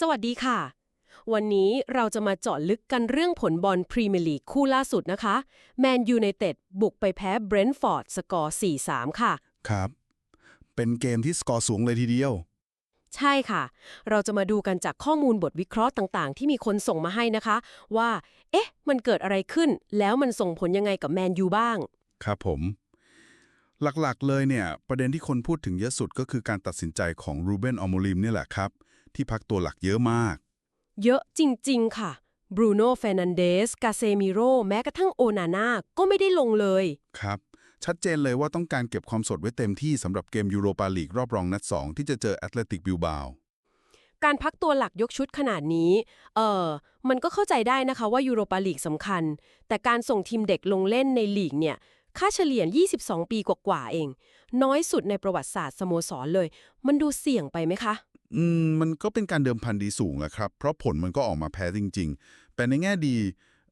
สวัสดีค่ะ วันนี้เราจะมาเจาะลึกกันเรื่องผลบอลพรีเมียร์ลีกคู่ล่าสุดนะคะ แมนยูไนเต็ดบุกไปแพ้เบรนท์ฟอร์ดสกอร์ 4-3 ค่ะ ครับ เป็นเกมที่สกอร์สูงเลยทีเดียว ใช่ค่ะ เราจะมาดูกันจากข้อมูลบทวิเคราะห์ต่างๆ ที่มีคนส่งมาให้นะคะ ว่า เอ๊ะ มันเกิดอะไรขึ้น แล้วมันส่งผลยังไงกับแมนยูบ้าง ครับผม หลักๆเลยเนี่ย ประเด็นที่คนพูดถึงเยอะสุดก็คือการตัดสินใจของรูเบนออโมลิมเนี่ยแหละครับ ที่พักตัวหลักเยอะมาก เยอะจริง ๆ ค่ะ บรูโน่เฟรนันเดส กาเซมิโร แม้กระทั่งโอนาน่าก็ไม่ได้ลงเลย ครับ ชัดเจนเลยว่าต้องการเก็บความสดไว้เต็มที่สำหรับเกมยูโรปาลีกรอบรองนัด 2 ที่จะเจอแอตเลติกบิลบาวการพักตัวหลักยกชุดขนาดนี้ เออมันก็เข้าใจได้นะคะว่ายูโรปาลีกสำคัญ แต่การส่งทีมเด็กลงเล่นในลีกเนี่ย ค่าเฉลี่ย 22 ปีกว่าๆเอง น้อยสุดในประวัติศาสตร์สโมสรเลย มันดูเสี่ยงไปไหมคะ อืมมันก็เป็นการเดิมพันดีสูงแหละครับ เพราะผลมันก็ออกมาแพ้จริง ๆ แต่ในแง่ดี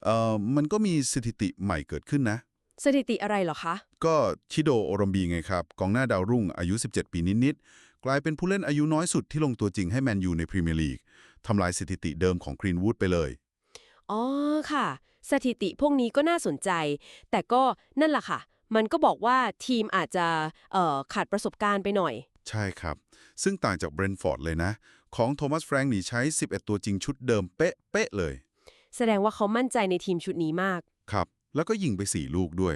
เอ่อมันก็มีสถิติใหม่เกิดขึ้นนะ สถิติอะไรเหรอคะ ก็ชิโดโอรมบีไงครับกองหน้าดาวรุ่งอายุ 17 ปีนิดๆกลายเป็นผู้เล่นอายุน้อยสุดที่ลงตัวจริงให้แมนยูในพรีเมียร์ลีกทำลายสถิติเดิมของกรีนวูดไปเลย อ๋อค่ะ สถิติพวกนี้ก็น่าสนใจ แต่ก็นั่นแหละค่ะ มันก็บอกว่าทีมอาจจะเอ่อขาดประสบการณ์ไปหน่อย ใช่ครับ ซึ่งต่างจากเบรนท์ฟอร์ดเลยนะ ของโทมัสแฟรงค์นี่ใช้ 11 ตัวจริงชุดเดิมเป๊ะๆเลย แสดงว่าเขามั่นใจในทีมชุดนี้มาก ครับ แล้วก็ยิงไป 4 ลูกด้วย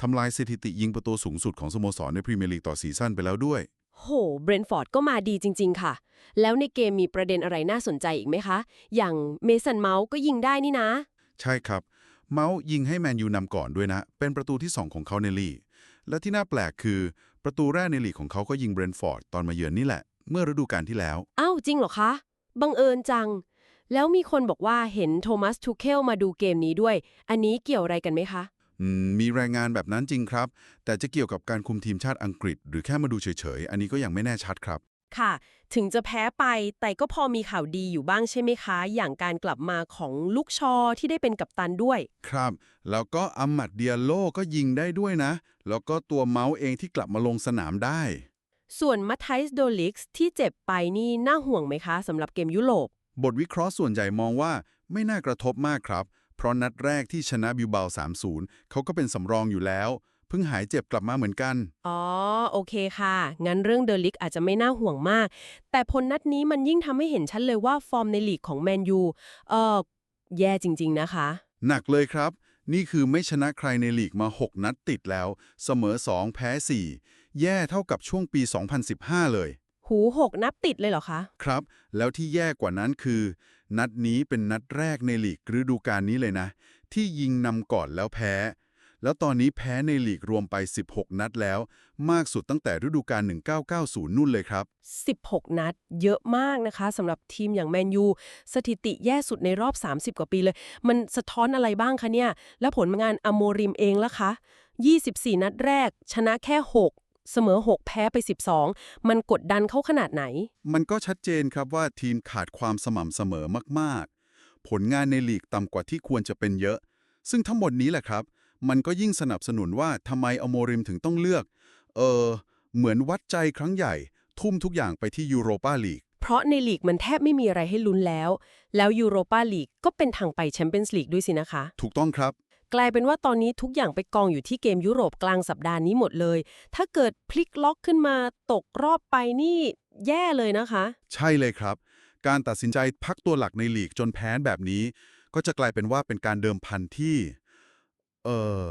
ทำลายสถิติยิงประตูสูงสุดของสโมสรในพรีเมียร์ลีกต่อซีซั่นไปแล้วด้วย โห เบรนท์ฟอร์ดก็มาดีจริง ๆ ค่ะ แล้วในเกมมีประเด็นอะไรน่าสนใจอีกไหมคะ อย่างเมสันเมาส์ก็ยิงได้นี่นะ ใช่ครับ เมาส์ยิงให้แมนยูนำก่อนด้วยนะ เป็นประตูที่ 2 ของเขาในลีกและที่น่าแปลกคือ ประตูแรกในลีกของเขาก็ยิงเบรนท์ฟอร์ดตอนมาเยือนนี่แหละ เมื่อฤดูกาลที่แล้ว อ้าวจริงเหรอคะ บังเอิญจัง แล้วมีคนบอกว่าเห็นโทมัสทูเคลมาดูเกมนี้ด้วย อันนี้เกี่ยวอะไรกันไหมคะ อืมมีรายงานแบบนั้นจริงครับ แต่จะเกี่ยวกับการคุมทีมชาติอังกฤษ หรือแค่มาดูเฉยๆ อันนี้ก็ยังไม่แน่ชัดครับ ค่ะ ถึงจะแพ้ไปแต่ก็พอมีข่าวดีอยู่บ้างใช่ไหมคะ อย่างการกลับมาของลูกชอที่ได้เป็นกัปตันด้วย ครับ แล้วก็อัมมัดเดียโลก็ยิงได้ด้วยนะ แล้วก็ตัวเมาส์เองที่กลับมาลงสนามได้ ส่วนมัทไทส์โดลิกส์ที่เจ็บไปนี่น่าห่วงไหมคะสำหรับเกมยุโรป บทวิเคราะห์ส่วนใหญ่มองว่าไม่น่ากระทบมากครับ เพราะนัดแรกที่ชนะบิวเบา 3-0เขาก็เป็นสำรองอยู่แล้ว เพิ่งหายเจ็บกลับมาเหมือนกัน อ๋อ โอเคค่ะ งั้นเรื่องเดลิกอาจจะไม่น่าห่วงมาก แต่ผลนัดนี้มันยิ่งทำให้เห็นชัดเลยว่าฟอร์มในลีกของแมนยูเออแย่จริง ๆ นะคะ หนักเลยครับ นี่คือไม่ชนะใครในลีกมา 6 นัดติดแล้ว เสมอ 2 แพ้ 4 แย่เท่ากับช่วงปี 2015 เลย หูหกนับติดเลยเหรอคะ ครับ แล้วที่แย่กว่านั้นคือ นัดนี้เป็นนัดแรกในลีกฤดูกาลนี้เลยนะ ที่ยิงนำก่อนแล้วแพ้ แล้วตอนนี้แพ้ในลีกรวมไป 16 นัดแล้ว มากสุดตั้งแต่ฤดูกาล 1990 นู่นเลยครับ 16 นัด เยอะมากนะคะสำหรับทีมอย่างแมนยู สถิติแย่สุดในรอบ 30 กว่าปีเลย มันสะท้อนอะไรบ้างคะเนี่ย แล้วผลงานอโมริมเองล่ะคะ 24 นัดแรก ชนะแค่ 6เสมอ 6 แพ้ไป 12 มันกดดันเขาขนาดไหน มันก็ชัดเจนครับว่าทีมขาดความสม่ำเสมอมาก ๆ ผลงานในลีกต่ำกว่าที่ควรจะเป็นเยอะ ซึ่งทั้งหมดนี้แหละครับ มันก็ยิ่งสนับสนุนว่าทำไมอโมริมถึงต้องเลือก เออ เหมือนวัดใจครั้งใหญ่ ทุ่มทุกอย่างไปที่ยูโรปาลีก เพราะในลีกมันแทบไม่มีอะไรให้ลุ้นแล้ว แล้วยูโรปาลีกก็เป็นทางไปแชมเปี้ยนส์ลีกด้วยสินะคะ ถูกต้องครับ กลายเป็นว่าตอนนี้ทุกอย่างไปกองอยู่ที่เกมยุโรปกลางสัปดาห์นี้หมดเลย ถ้าเกิดพลิกล็อกขึ้นมาตกรอบไปนี่แย่เลยนะคะ ใช่เลยครับ การตัดสินใจพักตัวหลักในลีกจนแพ้แบบนี้ ก็จะกลายเป็นว่าเป็นการเดิมพันที่ เออ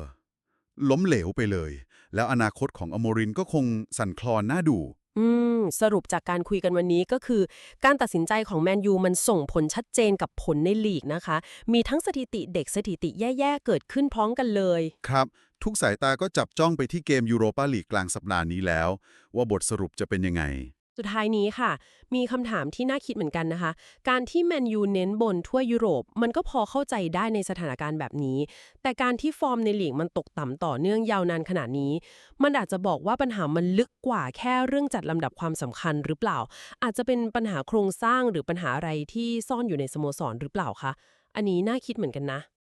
ล้มเหลวไปเลย แล้วอนาคตของอโมรินก็คงสั่นคลอนน่าดูอืม สรุปจากการคุยกันวันนี้ก็คือ การตัดสินใจของแมนยูมันส่งผลชัดเจนกับผลในลีกนะคะ มีทั้งสถิติเด็กสถิติแย่ๆ เกิดขึ้นพร้อมกันเลย ครับ ทุกสายตาก็จับจ้องไปที่เกมยูโรปาลีกกลางสัปดาห์นี้แล้ว ว่าบทสรุปจะเป็นยังไง สุดท้ายนี้ค่ะ มีคำถามที่น่าคิดเหมือนกันนะคะ การที่แมนยูเน้นบนทั่วยุโรป มันก็พอเข้าใจได้ในสถานการณ์แบบนี้ แต่การที่ฟอร์มในลีกมันตกต่ำต่อเนื่องยาวนานขนาดนี้ มันอาจจะบอกว่าปัญหามันลึกกว่าแค่เรื่องจัดลำดับความสำคัญหรือเปล่า อาจจะเป็นปัญหาโครงสร้างหรือปัญหาอะไรที่ซ่อนอยู่ในสโมสรหรือเปล่าคะอันนี้น่าคิดเหมือนกันนะ